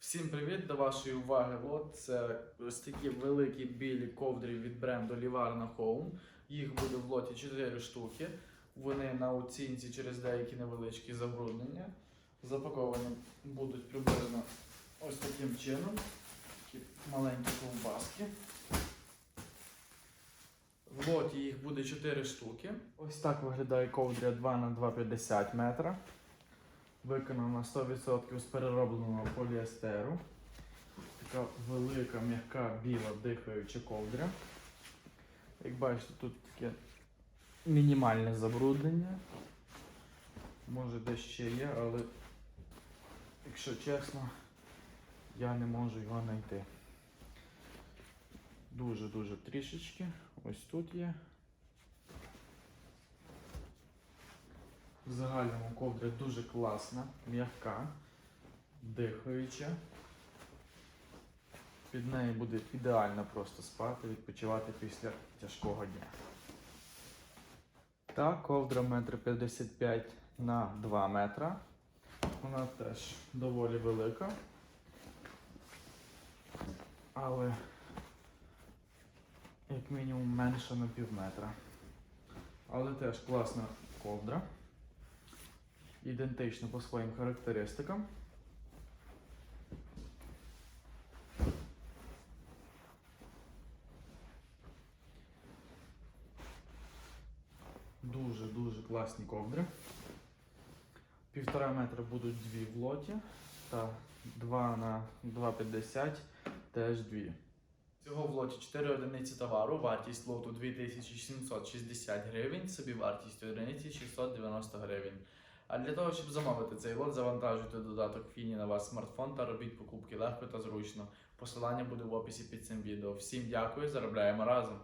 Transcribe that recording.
Всім привіт до вашої уваги. От це ось такі великі білі ковдри від бренду Livarna Home. Їх буде в лоті 4 штуки. Вони на оцінці через деякі невеличкі забруднення. Запаковані будуть приблизно ось таким чином. Такі маленькі ковбаски. В лоті їх буде 4 штуки. Ось так виглядає ковдря 2 на 2,50 метра. Виконана 100% з переробленого поліестеру. Така велика, м'яка, біла дихаюча ковдря. Як бачите, тут таке мінімальне забруднення. Може десь ще є, але якщо чесно, я не можу його знайти. Дуже-дуже трішечки. Ось тут є. В загальному ковдра дуже класна, м'яка, дихаюча. Під нею буде ідеально просто спати, відпочивати після тяжкого дня. Та ковдра 1,55 м на 2 метра. Вона теж доволі велика. Але як мінімум менша на пів метра. Але теж класна ковдра ідентично по своїм характеристикам. Дуже-дуже класні ковдри. Півтора метра будуть дві в лоті та 2 на 2,50 теж дві. Всього в лоті 4 одиниці товару, вартість лоту 2760 гривень, собі вартість одиниці 690 гривень. А для того, щоб замовити цей лот, завантажуйте додаток Фіні на ваш смартфон та робіть покупки легко та зручно. Посилання буде в описі під цим відео. Всім дякую, заробляємо разом!